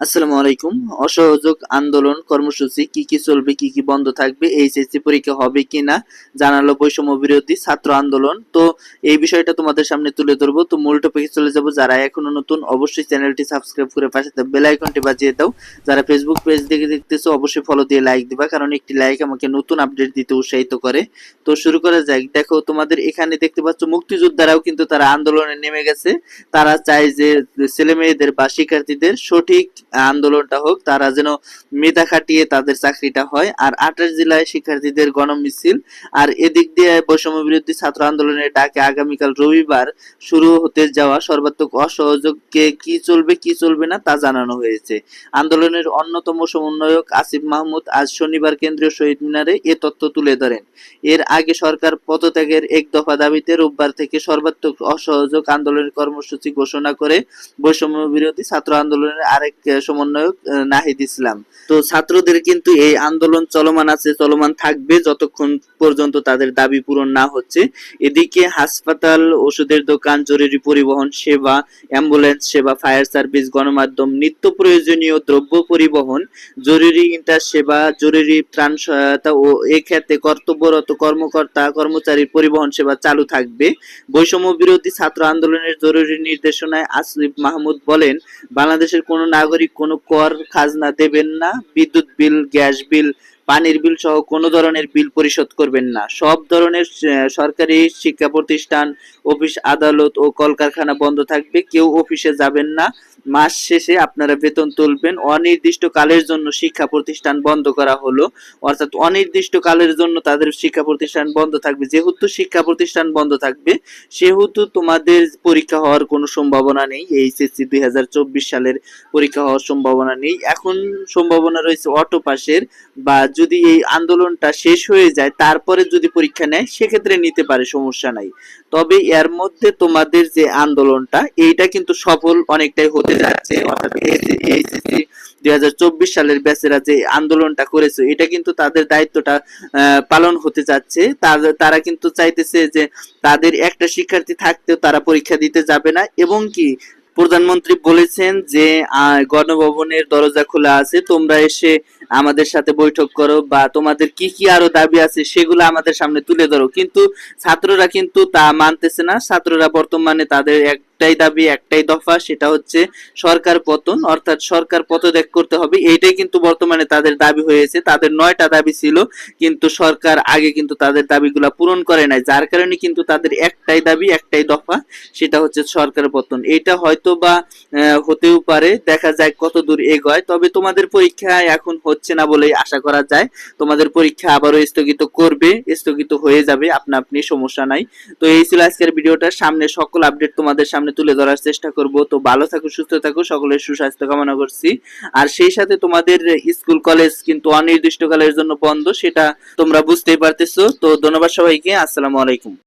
আসসালামু আলাইকুম। অসহযোগ আন্দোলন কর্মসূচি কি কি চলবে, কি কি বন্ধ থাকবে, এইচএসসি পরীক্ষা হবে কিনা, জানালো বৈষম্য বিরোধী ছাত্র আন্দোলন। তো এই বিষয়টা তোমাদের সামনে তুলে ধরবো। তো মূল টপিকে চলে যাব। যারা এখনও নতুন, অবশ্যই চ্যানেলটি সাবস্ক্রাইব করে পাশে বেল আইকনটি বাজিয়ে দাও। যারা ফেসবুক পেজ দেখে দেখতেছো, অবশ্যই ফলো দিয়ে লাইক দিবা, কারণ একটি লাইক আমাকে নতুন আপডেট দিতে উৎসাহিত করে। তো শুরু করা যাক। দেখো, তোমাদের এখানে দেখতে পাচ্ছ, মুক্তিযোদ্ধারাও কিন্তু তারা আন্দোলনে নেমে গেছে। তারা চায় যে ছেলে মেয়েদের বা শিক্ষার্থীদের সঠিক আন্দোলনটা হোক, তারা যেন মেধা খাটিয়ে তাদের চাকরিটা হয়। আর আঠাশ জেলায় শিক্ষার্থীদের গণমিছিল। আর এদিক দিয়ে বৈষম্য বিরোধী ছাত্র আন্দোলনের ডাকে আগামীকাল রবিবার শুরু হতে যাওয়া সর্বাত্মক অসহযোগকে কি চলবে কি চলবে না তা জানানো হয়েছে। আন্দোলনের অন্যতম সমন্বয়ক আসিফ মাহমুদ আজ শনিবার কেন্দ্রীয় শহীদ মিনারে এ তথ্য তুলে ধরেন। এর আগে সরকার পদত্যাগের এক দফা দাবিতে রোববার থেকে সর্বাত্মক অসহযোগ আন্দোলনের কর্মসূচি ঘোষণা করে বৈষম্য বিরোধী ছাত্র আন্দোলনের আরেক সমন্বয়ক নাহিদ ইসলাম। তো ছাত্রদের কিন্তু এই আন্দোলন চলমান আছে, চলমান থাকবে যতক্ষণ পর্যন্ত তাদের দাবি পূরণ না হচ্ছে। এদিকে হাসপাতাল, ওষুধের দোকান, জরুরি পরিবহন সেবা, অ্যাম্বুলেন্স সেবা, ফায়ার সার্ভিস, গণমাধ্যম, নিত্য প্রয়োজনীয় দ্রব্য পরিবহন, জরুরি ইন্টার সেবা, জরুরি ত্রাণ সহায়তা ও এক্ষেত্রে কর্তব্যরত কর্মকর্তা, কর্মচারীর পরিবহন সেবা চালু থাকবে। বৈষম্য বিরোধী ছাত্র আন্দোলনের জরুরি নির্দেশনায় আসিফ মাহমুদ বলেন, বাংলাদেশের কোনো নাগরিক কোনো কর খাজনা দেবেন না। বিদ্যুৎ বিল গ্যাস বিল পানির বিল সহ কোনো ধরনের বিল পরিশোধ করবেন না। সব ধরনের সরকারি শিক্ষা প্রতিষ্ঠান অফিস, আদালত ও কলকারখানা বন্ধ থাকবে। কেউ অফিসে যাবেন না। মাস শেষে আপনারা বেতন তুলবেন। অনির্দিষ্ট কালের জন্য শিক্ষা প্রতিষ্ঠান বন্ধ করা হলো। অর্থাৎ অনির্দিষ্ট কালের জন্য তাদের শিক্ষা প্রতিষ্ঠান বন্ধ থাকবে। যেহেতু শিক্ষা প্রতিষ্ঠান বন্ধ থাকবে, সেহেতু তোমাদের পরীক্ষা হওয়ার কোনো সম্ভাবনা নেই। এইচএসসি দুই হাজার চব্বিশ সালের পরীক্ষা হওয়ার সম্ভাবনা নেই। এখন সম্ভাবনা রয়েছে অটো পাসের বা যদি এই আন্দোলনটা শেষ হয়ে যায়, তারপরে যদি পরীক্ষা নেয়, সেক্ষেত্রে নিতে পারে, সমস্যা নাই। তবে এর মধ্যে তোমাদের যে আন্দোলনটা, এইটা কিন্তু সফল অনেকটাই হতে যাচ্ছে। অর্থাৎ এইচএসসি দুই হাজার চব্বিশ সালের ব্যাচেরা যে আন্দোলনটা করেছে, এটা কিন্তু তাদের দায়িত্বটা পালন হতে যাচ্ছে। তারা কিন্তু চাইতেছে যে তাদের একটা শিক্ষার্থী থাকতেও তারা পরীক্ষা দিতে যাবে না। এবং কি প্রধানমন্ত্রী বলেছেন যে গণভবনের দরজা খোলা আছে, তোমরা এসে আমাদের সাথে বৈঠক করো বা তোমাদের কি কি আরও দাবি আছে সেগুলো আমাদের সামনে তুলে ধরো। কিন্তু ছাত্ররা কিন্তু তা মানতেছে না। ছাত্ররা বর্তমানে তাদের একটাই দাবি, একটাই দফা, সেটা হচ্ছে সরকার পতন। অর্থাৎ সরকার পদত্যাগ করতে হবে, এইটাই কিন্তু বর্তমানে তাদের দাবি হয়েছে। তাদের নয়টা দাবি ছিল, কিন্তু সরকার আগে কিন্তু তাদের দাবিগুলা পূরণ করে নাই। যার কারণে কিন্তু তাদের একটাই দাবি, একটাই দফা, সেটা হচ্ছে সরকার পতন। এটা হয়তো বা হতেও পারে, দেখা যায় কত দূর এগোয়। তবে তোমাদের পরীক্ষা এখন হচ্ছে না বলেই আশা করা যায়। তোমাদের পরীক্ষা আবারও স্থগিত করবে, স্থগিত হয়ে যাবে আপনা আপনি সমস্যা নাই। তো এই ছিল আজকের ভিডিওটা। সামনে সকল আপডেট তোমাদের সামনে তুলে ধরার চেষ্টা করব। তো ভালো থাকো, সুস্থ থাকো, সকলের সুস্বাস্থ্য কামনা করছি। আর সেই সাথে তোমাদের স্কুল, কলেজ কিন্তু অনির্দিষ্টকালের জন্য বন্ধ, সেটা তোমরা বুঝতেই পারতেছো। তো ধন্যবাদ সবাইকে, আসসালামু আলাইকুম।